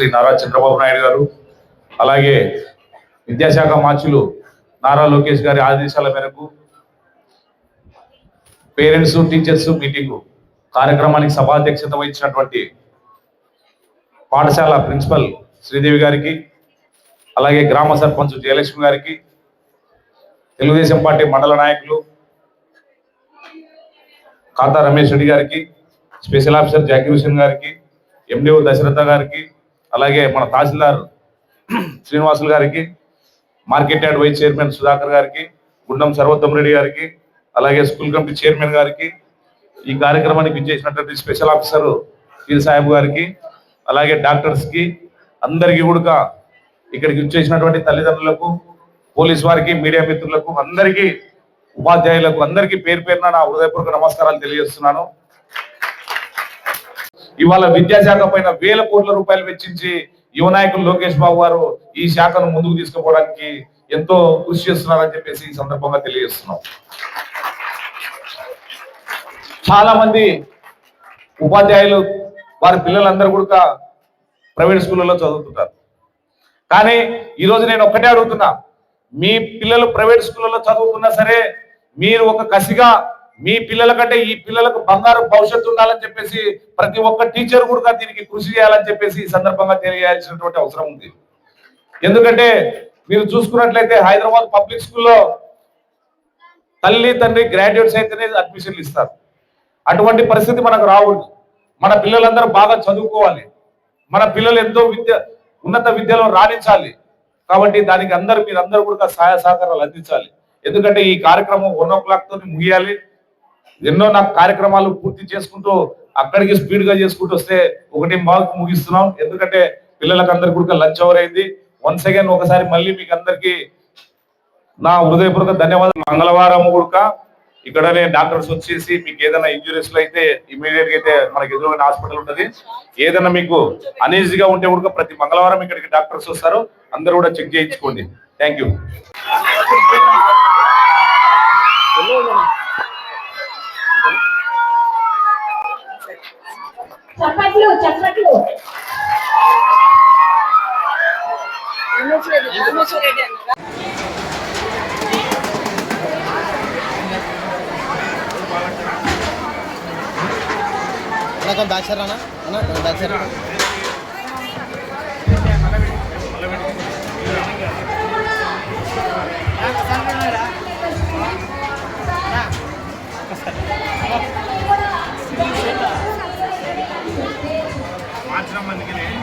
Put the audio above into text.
శ్రీ నారా చంద్రబాబు నాయుడు గారు అలాగే విద్యాశాఖ మార్చులు నారా లోకేష్ గారి ఆదేశాల మేరకు పేరెంట్స్ టీచర్స్ మీటింగ్ కార్యక్రమానికి సభాధ్యక్షత వహించినటువంటి పాఠశాల ప్రిన్సిపల్ శ్రీదేవి గారికి అలాగే గ్రామ సర్పంచ్ జయలక్ష్మి గారికి తెలుగుదేశం పార్టీ మండల నాయకులు ఖాతా రమేష్ రెడ్డి గారికి స్పెషల్ ఆఫీసర్ జాకీర్ హుసేన్ గారికి ఎండిఓ దశరథ గారికి అలాగే మన తహసీల్దార్ శ్రీనివాసులు గారికి market yard vice chairman Sudhakar గారికి గుండం సర్వోత్తమ్ రెడ్డి గారికి అలాగే స్కూల్ కమిటీ చైర్మన్ గారికి ఈ కార్యక్రమానికి విచ్చేసినటువంటి స్పెషల్ ఆఫీసర్ పీర్ సాహెబ్ గారికి అలాగే డాక్టర్స్కి అందరికీ కూడా ఇక్కడికి విచ్చేసినటువంటి తల్లిదండ్రులకు పోలీస్ వారికి మీడియా మిత్రులకు అందరికీ ఉపాధ్యాయులకు అందరికీ పేరు పేరున నా హృదయపూర్వక నమస్కారాలు తెలియజేస్తున్నాను. ఇవాళ విద్యాశాఖ పైన వేల కోట్ల రూపాయలు వెచ్చించి యువ నాయకులు లోకేష్ బాబు గారు ఈ శాఖను ముందుకు తీసుకుపోవడానికి ఎంతో కృషి చేస్తున్నారని చెప్పేసి ఈ సందర్భంగా తెలియజేస్తున్నాం. చాలా మంది ఉపాధ్యాయులు వారి పిల్లలందరూ కూడా ప్రైవేట్ స్కూళ్ళలో చదువుతుంటారు. కానీ ఈరోజు నేను ఒక్కటే అడుగుతున్నా మీ పిల్లలు ప్రైవేట్ స్కూళ్ళలో చదువుతున్నా సరే మీరు ఒక కసిగా మీ పిల్లల కంటే ఈ పిల్లలకు బంగారు భవిష్యత్తు ఉండాలని చెప్పేసి ప్రతి ఒక్క టీచర్ కూడా దీనికి కృషి చేయాలని చెప్పేసి ఈ సందర్భంగా తెలియాల్సినటువంటి అవసరం ఉంది. ఎందుకంటే మీరు చూసుకున్నట్లయితే హైదరాబాద్ పబ్లిక్ స్కూల్లో తల్లి తండ్రి గ్రాడ్యుయేట్స్ అయితేనే అడ్మిషన్లు ఇస్తారు. అటువంటి పరిస్థితి మనకు రావద్దు మన పిల్లలందరూ బాగా చదువుకోవాలి. మన పిల్లలు ఎంతో విద్య ఉన్నత విద్యలో రాణించాలి. కాబట్టి దానికి అందరూ మీరందరూ కూడా సహాయ సహకారాలు అందించాలి. ఎందుకంటే ఈ కార్యక్రమం వన్ ఓ క్లాక్తో ముగియాలి. ఎన్నో నాకు కార్యక్రమాలు పూర్తి చేసుకుంటూ అక్కడికి స్పీడ్గా చేసుకుంటూ వస్తే ఒకటి మాకు ముగిస్తున్నాం. ఎందుకంటే పిల్లలకు అందరికి కూడా లంచ్ అవర్ అయింది. వన్స్ అగైన్ ఒకసారి మళ్ళీ మీకు అందరికి నా హృదయపూర్వక ధన్యవాదాలు. మంగళవారం కూడక ఇక్కడనే డాక్టర్స్ వచ్చేసి మీకు ఏదైనా ఇంజురీస్ అయితే ఇమీడియట్గా అయితే మనకి ఎదురుగా హాస్పిటల్ ఉంటది ఏదైనా మీకు అనీజీగా ఉంటే కూడా ప్రతి మంగళవారం ఇక్కడికి డాక్టర్స్ వస్తారు. అందరూ కూడా చెక్ చేయించుకోండి. థ్యాంక్ చప్పట్లు చప్పట్లు అన్న కొంచెం 만들기 위해